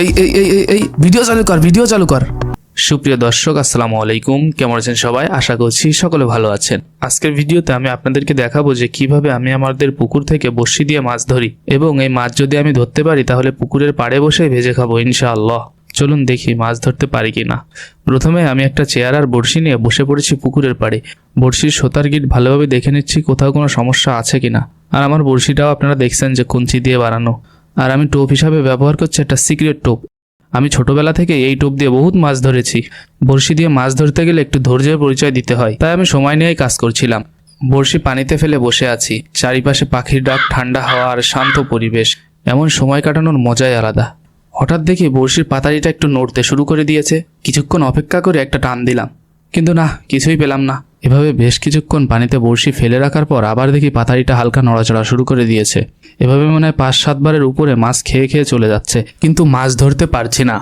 এই এই এই এই এই ভিডিও চালু কর ভিডিও চালু কর। সুপ্রিয় দর্শক, আসসালামু আলাইকুম। কেমন আছেন সবাই? আশা করছি সকলে ভালো আছেন। আজকের ভিডিওতে আমি আপনাদেরকে দেখাবো যে কীভাবে আমি আমাদের পুকুর থেকে বড়শি দিয়ে মাছ ধরি এবং এই মাছ যদি আমি ধরতে পারি, তাহলে পুকুরের পাড়ে বসে ভেজে খাব ইনশাআল্লাহ। চলুন দেখি মাছ ধরতে পারি কি না প্রথমে আমি একটা চেয়ার আর বড়শি নিয়ে বসে পড়েছি পুকুরের পাড়ে। বড়শির সোতার গিট ভালোভাবে দেখে নিচ্ছি কোথাও কোনো সমস্যা আছে কিনা। আর আমার বড়শিটাও আপনারা দেখছেন যে কুঞ্চি দিয়ে বানানো। আর আমি টোপ হিসাবে ব্যবহার করছি একটা সিক্রেট টোপ। আমি ছোটবেলা থেকে এই টোপ দিয়ে বহুত মাছ ধরেছি। বড়শি দিয়ে মাছ ধরতে গেলে একটু ধৈর্যের পরিচয় দিতে হয়। তাই আমি সময় নিয়েই কাজ করছিলাম। বড়শি পানিতে ফেলে বসে আছি। চারিপাশে পাখির ডাক, ঠান্ডা হাওয়া আর শান্ত পরিবেশ। এমন সময় কাটানোর মজাই আলাদা। হঠাৎ দেখি বড়শির পাতারিটা একটু নড়তে শুরু করে দিয়েছে। কিছুক্ষণ অপেক্ষা করে একটা টান দিলাম। কিন্তু না, কিছুই পেলাম না। এভাবে বেশ কিছুক্ষণ পানিতে বড়শি ফেলে রাখার পর আবার দেখি পাতারিটা হালকা নড়াচড়া শুরু করে দিয়েছে। এভাবে মনে হয় পাঁচ সাতবারের উপরে মাছ খেয়ে খেয়ে চলে যাচ্ছে, কিন্তু মাছ ধরতে পারছি না।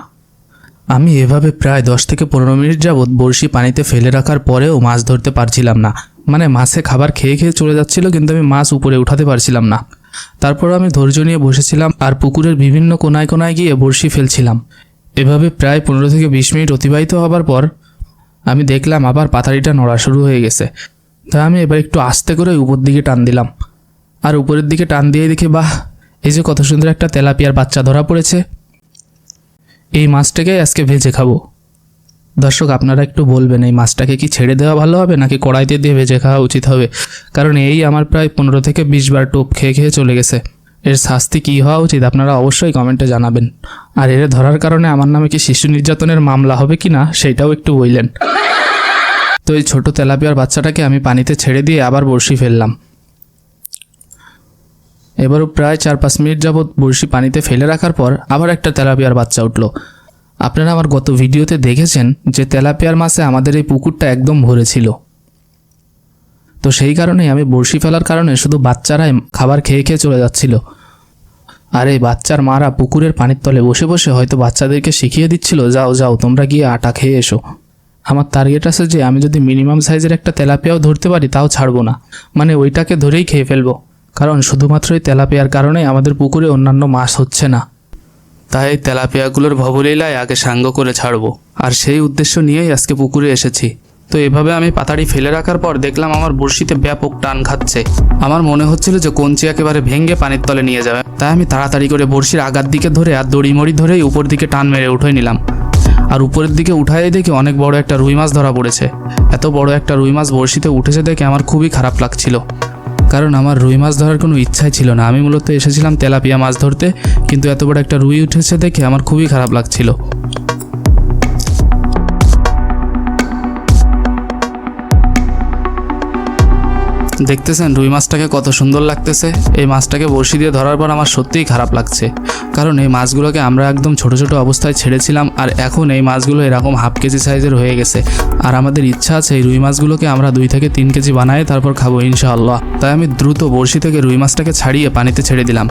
আমি এভাবে প্রায় দশ থেকে পনেরো মিনিট যাবৎ বড়শি পানিতে ফেলে রাখার পরেও মাছ ধরতে পারছিলাম না। মানে মাছে খাবার খেয়ে খেয়ে চলে যাচ্ছিল, কিন্তু আমি মাছ উপরে উঠাতে পারছিলাম না। তারপর আমি ধৈর্য নিয়ে বসেছিলাম আর পুকুরের বিভিন্ন কোনায় কোনায় গিয়ে বড়শি ফেলছিলাম। এভাবে প্রায় পনেরো থেকে বিশ মিনিট অতিবাহিত হবার পর আমি দেখলাম আবার পাতারিটা নড়া শুরু হয়ে গেছে। তাই আমি এবার একটু আস্তে করে উপর দিকে টান দিলাম। আর উপরের দিকে টান দিয়ে দেখি, বাহ, এই যে কত সুন্দর একটা তেলাপিয়ার বাচ্চা ধরা পড়েছে। এই মাছটাকে আজকে ভেজে খাব। দর্শক, আপনারা একটু বলবেন, এই মাছটাকে কি ছেড়ে দেওয়া ভালো হবে, নাকি কড়াইতে দিয়ে ভেজে খাওয়া উচিত হবে? কারণ এই আমার প্রায় পনেরো থেকে বিশ বার টোপ খেয়ে খেয়ে চলে গেছে। এর শাস্তি কী হওয়া উচিত আপনারা অবশ্যই কমেন্টে জানাবেন। আর এর ধরার কারণে আমার নামে কি শিশু নির্যাতনের মামলা হবে কি না সেটাও একটু বললেন। তো এই ছোট তেলাপিয়ার বাচ্চাটাকে আমি পানিতে ছেড়ে দিয়ে আবার বড়শি ফেললাম। এবারও প্রায় চার পাঁচ মিনিট যাবৎ বড়শি পানিতে ফেলে রাখার পর আবার একটা তেলাপিয়ার বাচ্চা উঠল। আপনারা আমার গত ভিডিওতে দেখেছেন যে তেলাপিয়ার মাছে আমাদের এই পুকুরটা একদম ভরে ছিল। তো সেই কারণেই আমি বড়শি ফেলার কারণে শুধু বাচ্চারাই খাবার খেয়ে খেয়ে চলে যাচ্ছিল। আর এই বাচ্চার মারা পুকুরের পানির তলে বসে বসে হয়তো বাচ্চাদেরকে শিখিয়ে দিচ্ছিল, যাও যাও, তোমরা গিয়ে আটা খেয়ে এসো। আমার টার্গেট আছে যে আমি যদি মিনিমাম সাইজের একটা তেলাপিয়াও ধরতে পারি, তাও ছাড়বো না। মানে ওইটাকে ধরেই খেয়ে ফেলব। কারণ শুধুমাত্র এই তেলাপিয়ার কারণে আমাদের পুকুরে অন্যান্য মাছ হচ্ছে না। তাই তেলাপিয়াগুলোর ভবলীলায় আগে সাঙ্গ করে ছাড়বো। আর সেই উদ্দেশ্য নিয়েই আজকে পুকুরে এসেছি। তো এভাবে আমি পাতাড়ি ফেলে রাখার পর দেখলাম আমার বড়শিতে ব্যাপক টান খাচ্ছে। আমার মনে হচ্ছিল যে কঞ্চি একেবারে ভেঙে পানির তলে নিয়ে যাবে। তাই আমি তাড়াতাড়ি করে বড়শির আগার দিকে ধরে আর দড়িমড়ি ধরেই উপর দিকে টান মেরে উঠে নিলাম। আর উপরের দিকে উঠাই দেখি অনেক বড় একটা রুই মাছ ধরা পড়েছে। এত বড় একটা রুই মাছ বড়শিতে উঠেছে দেখে আমার খুবই খারাপ লাগছিল। কারণ আমার রুই মাছ ধরার কোনো ইচ্ছাই ছিল না। আমি মূলত এসেছিলাম তেলাপিয়া মাছ ধরতে, কিন্তু এত বড় একটা রুই উঠেছে দেখে আমার খুবই খারাপ লাগছিল। দেখতেছেন রুই মাছটাকে কত সুন্দর লাগতেছে। এই মাছটাকে বড়শি দিয়ে ধরার পর আমার সত্যিই খারাপ লাগছে। কারণ এই মাছগুলোকে আমরা একদম ছোট ছোট অবস্থায় ছেড়েছিলাম আর এখন এই মাছগুলো এরকম হাফ কেজি সাইজের হয়ে গেছে। আর আমাদের ইচ্ছা আছে এই রুই মাছগুলোকে আমরা দুই থেকে তিন কেজি বানাই তারপর খাব ইনশাআল্লাহ। তাই আমি দ্রুত বড়শি থেকে রুই মাছটাকে ছাড়িয়ে পানিতে ছেড়ে দিলাম।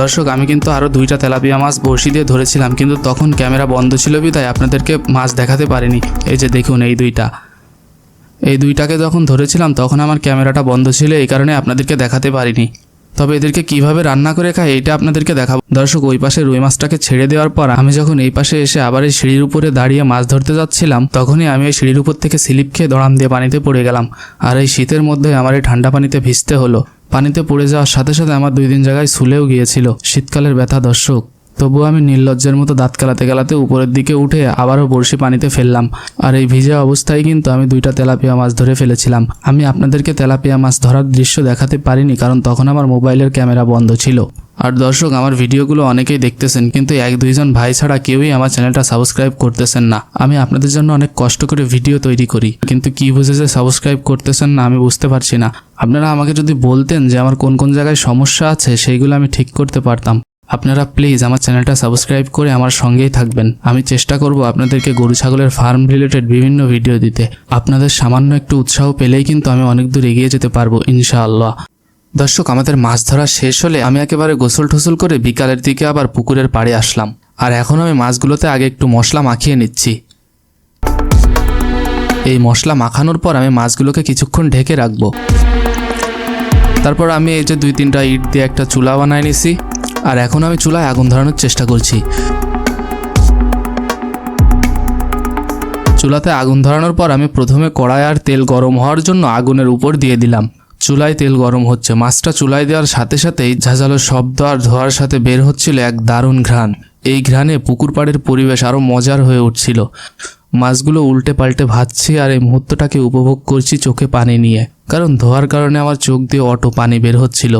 দর্শক, আমি কিন্তু আরও দুইটা তেলাপিয়া মাছ বড়শি দিয়ে ধরেছিলাম, কিন্তু তখন ক্যামেরা বন্ধ ছিল বিধায় আপনাদেরকে মাছ দেখাতে পারিনি। এই যে দেখুন এই দুইটা। এই দুইটাকে যখন ধরেছিলাম, তখন আমার ক্যামেরাটা বন্ধ ছিল, এই কারণে আপনাদেরকে দেখাতে পারিনি। তবে এদেরকে কীভাবে রান্না করে খায় এটা আপনাদেরকে দেখাবো। দর্শক, ওই পাশে রুই মাছটাকে ছেড়ে দেওয়ার পর, আমি যখন এই পাশে এসে আবার এই সিঁড়ির উপরে দাঁড়িয়ে মাছ ধরতে যাচ্ছিলাম, তখনই আমি এই সিঁড়ির উপর থেকে স্লিপ খেয়ে দড়াম দিয়ে পানিতে পড়ে গেলাম। আর এই শীতের মধ্যে আমার এই ঠান্ডা পানিতে ভিজতে হলো। পানিতে পড়ে যাওয়ার সাথে সাথে আমার দুই দিন জায়গায় শুলেও গিয়েছিল। শীতকালের ব্যথা, দর্শক। তবুও আমি নির্লজ্জের মতো দাঁত কালাতে কালাতে উপরের দিকে উঠে আবারও বড়শি পানিতে ফেললাম। আর এই ভিজা অবস্থায় কিন্তু আমি দুইটা তেলাপিয়া মাছ ধরে ফেলেছিলাম। আমি আপনাদেরকে তেলাপিয়া মাছ ধরার দৃশ্য দেখাতে পারিনি কারণ তখন আমার মোবাইলের ক্যামেরা বন্ধ ছিল। আর দর্শক, আমার ভিডিওগুলো অনেকেই দেখতেছেন, কিন্তু এক দুইজন ভাই ছাড়া কেউই আমার চ্যানেলটা সাবস্ক্রাইব করতেছেন না। আমি আপনাদের জন্য অনেক কষ্ট করে ভিডিও তৈরি করি, কিন্তু কি বুঝে যে সাবস্ক্রাইব করতেছেন না আমি বুঝতে পারছি না। আপনারা আমাকে যদি বলতেন যে আমার কোন কোন জায়গায় সমস্যা আছে, সেইগুলো আমি ঠিক করতে পারতাম। আপনারা প্লিজ আমার চ্যানেলটা সাবস্ক্রাইব করে আমার সঙ্গেই থাকবেন। আমি চেষ্টা করব আপনাদেরকে গরু ছাগলের ফার্ম রিলেটেড বিভিন্ন ভিডিও দিতে। আপনাদের সামান্য একটু উৎসাহ পেলেই কিন্তু আমি অনেক দূর এগিয়ে যেতে পারব, ইনশাআল্লাহ। দর্শক, আমাদের মাছ ধরা শেষ হলে আমি একেবারে গোসল টোসল করে বিকালের দিকে আবার পুকুরের পাড়ে আসলাম। আর এখন আমি মাছগুলোতে আগে একটু মশলা মাখিয়ে নিচ্ছি। এই মশলা মাখানোর পর আমি মাছগুলোকে কিছুক্ষণ ঢেকে রাখব। তারপর আমি এই যে দুই তিনটা ইট দিয়ে একটা চুলা বানায় নিছি। আর এখন আমি চুলায় আগুন ধরানোর চেষ্টা করছি। চুলাতে আগুন ধরানোর পর আমি প্রথমে কড়াই আর তেল গরম হওয়ার জন্য আগুনের উপর দিয়ে দিলাম। চুলায় তেল গরম হচ্ছে। মাছটা চুলায় দেওয়ার সাথে সাথেই ঝাঁঝালো শব্দ আর ধোয়ার সাথে বের হচ্ছিল এক দারুণ ঘ্রাণ। এই ঘ্রাণে পুকুর পাড়ের পরিবেশ আরও মজার হয়ে উঠছিল। মাছগুলো উল্টে পাল্টে ভাজছি আর এই মুহূর্তটাকে উপভোগ করছি চোখে পানি নিয়ে। কারণ ধোয়ার কারণে আমার চোখ দিয়ে অটো পানি বের হচ্ছিল।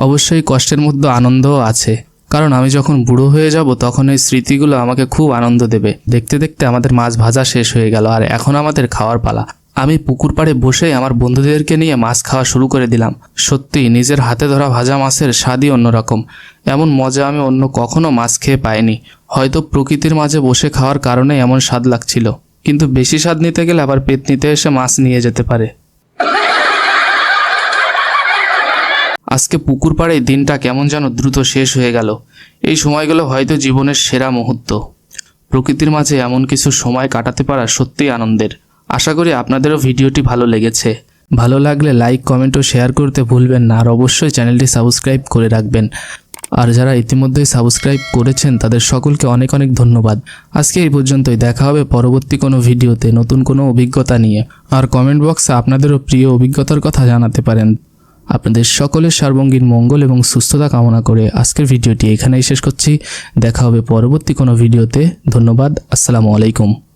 অবশ্যই কষ্টের মধ্যে আনন্দও আছে। কারণ আমি যখন বুড়ো হয়ে যাব, তখন এই স্মৃতিগুলো আমাকে খুব আনন্দ দেবে। দেখতে দেখতে আমাদের মাছ ভাজা শেষ হয়ে গেল, আর এখন আমাদের খাওয়ার পালা। আমি পুকুর পাড়ে বসে আমার বন্ধুদেরকে নিয়ে মাছ খাওয়া শুরু করে দিলাম। সত্যি নিজের হাতে ধরা ভাজা মাছের স্বাদই অন্যরকম। এমন মজা আমি অন্য কখনো মাছ খেয়ে পাইনি। হয়তো প্রকৃতির মাঝে বসে খাওয়ার কারণে এমন স্বাদ লাগছিল। কিন্তু বেশি স্বাদ নিতে গেলে আবার পেট নিতে এসে মাছ নিয়ে যেতে পারে। আজকে পুকুর পাড়ে দিনটা কেমন যেন দ্রুত শেষ হয়ে গেল। এই সময়গুলো হয়তো জীবনের সেরা মুহূর্ত। প্রকৃতির মাঝে এমন কিছু সময় কাটাতে পারা সত্যিই আনন্দের। আশা করি আপনাদেরও ভিডিওটি ভালো লেগেছে। ভালো লাগলে লাইক, কমেন্ট ও শেয়ার করতে ভুলবেন না। আর অবশ্যই চ্যানেলটি সাবস্ক্রাইব করে রাখবেন। আর যারা ইতিমধ্যেই সাবস্ক্রাইব করেছেন, তাদের সকলকে অনেক অনেক ধন্যবাদ। আজকে এই পর্যন্তই। দেখা হবে পরবর্তী কোনো ভিডিওতে নতুন কোনো অভিজ্ঞতা নিয়ে। আর কমেন্ট বক্সে আপনাদেরও প্রিয় অভিজ্ঞতার কথা জানাতে পারেন। আপনাদের সকলের সার্বঙ্গীন মঙ্গল এবং সুস্থতা কামনা করে আজকের ভিডিওটি এখানেই শেষ করছি। দেখা হবে পরবর্তী কোনো ভিডিওতে। ধন্যবাদ। আসসালামু আলাইকুম।